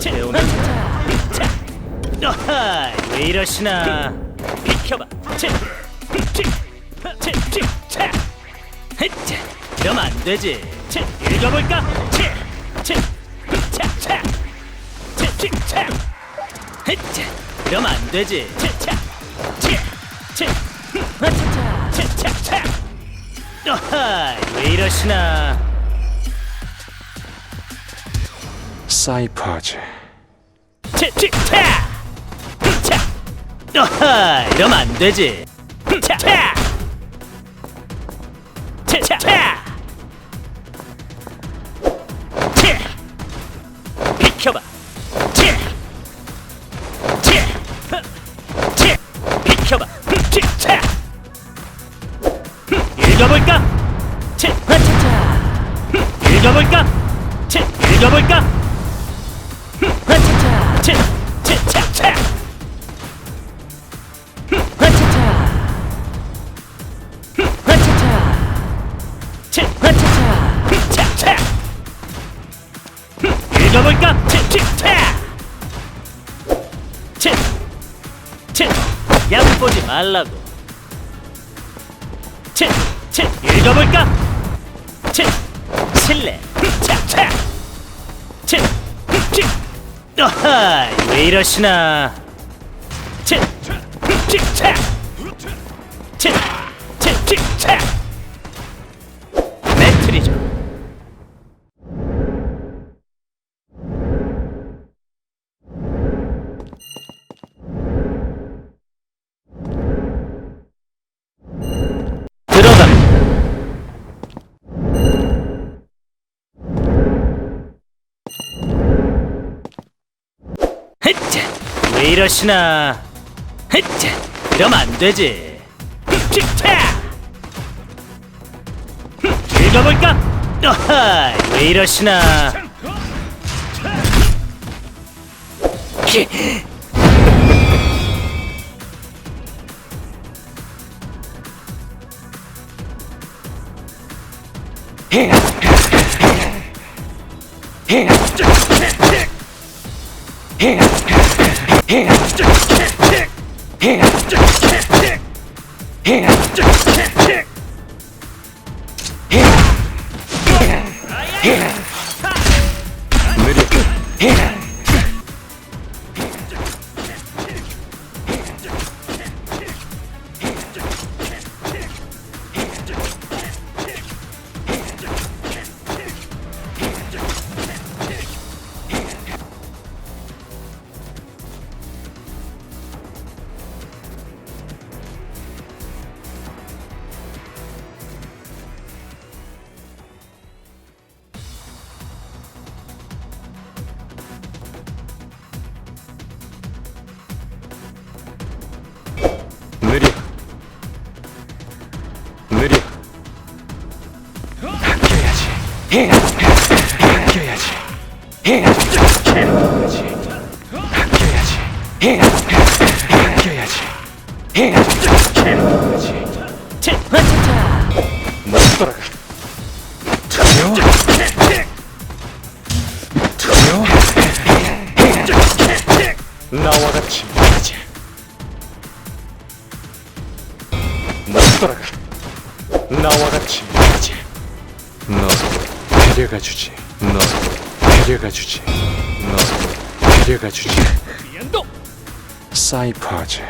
배우는 아하, 왜 이러시나? 비켜봐. 이러면 안 되지. 치, 읽어볼까? 이러면 안 되지. 아하, 왜 이러시나? 사이퍼즈 치, 치, 차! 차! 아하, 이러면 안 되지. 치! 차! 치! 치! 약 보지 말라고 치! 치! 읽어볼까? 치! 칠레 차! 차! 치! 치! 아하, 왜 이러시나? 치! 치! 차! 이러시나? 헤짜 이러면 안 되지. 칙차! 읽어볼까? 아하 왜 이러시나? 키. 느 려 아껴야지 아껴야지 아껴야지 아껴야지 아껴야지 돌아가 두려워 나와 같이 못 돌아가 나와 같이 하자 너 데려가 주지. 너 데려가 주지. 너 데려가 주지. 연동 사이퍼즈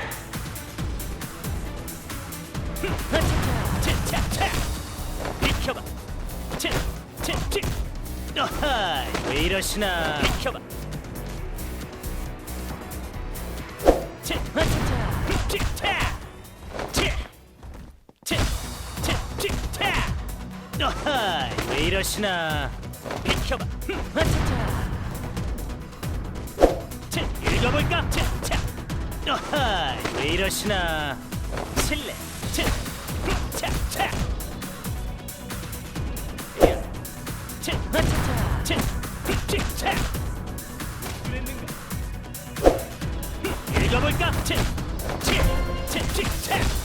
비켜봐. 왜 이러시나. 비켜봐. 왜 이러시나 비켜봐 아차차 치! 읽어볼까? 치! 차! 아하 왜 이러시나 실례 치! 차! 차! 치! 아차차 치! 치! 차! 읽어볼까? 치! 치! 치! 치! 차!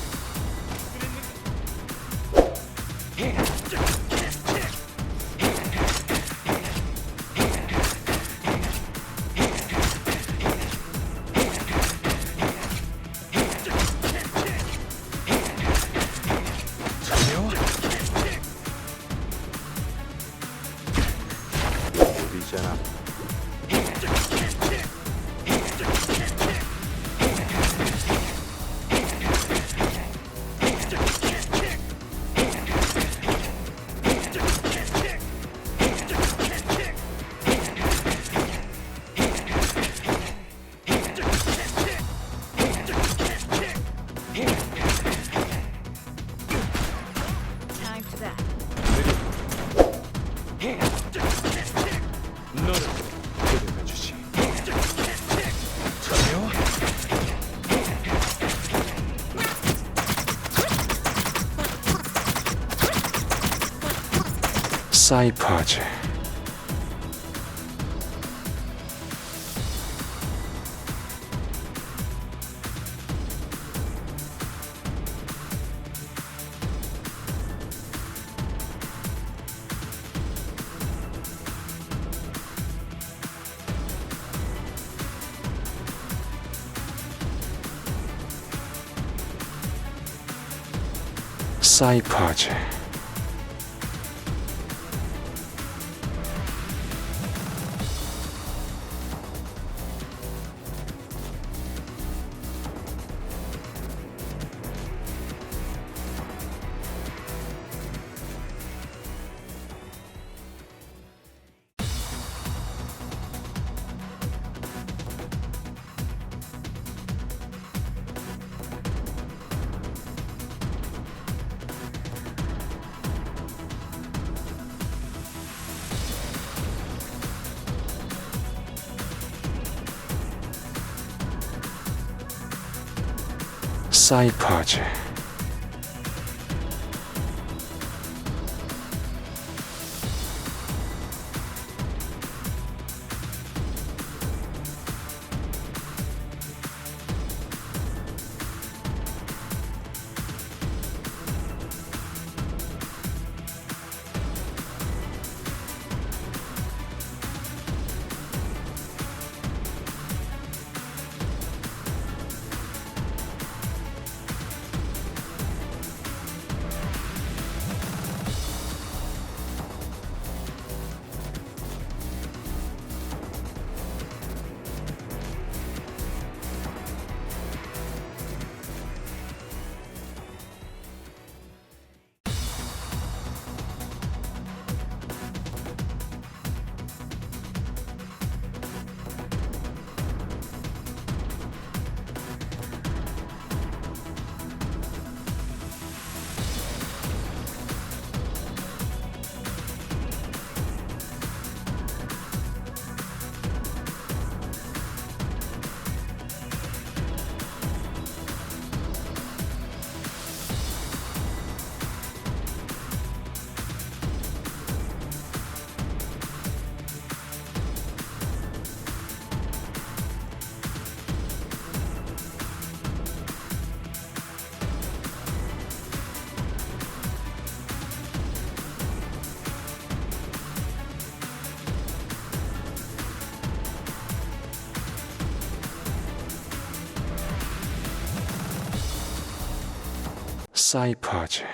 side project. side project. 사이퍼즈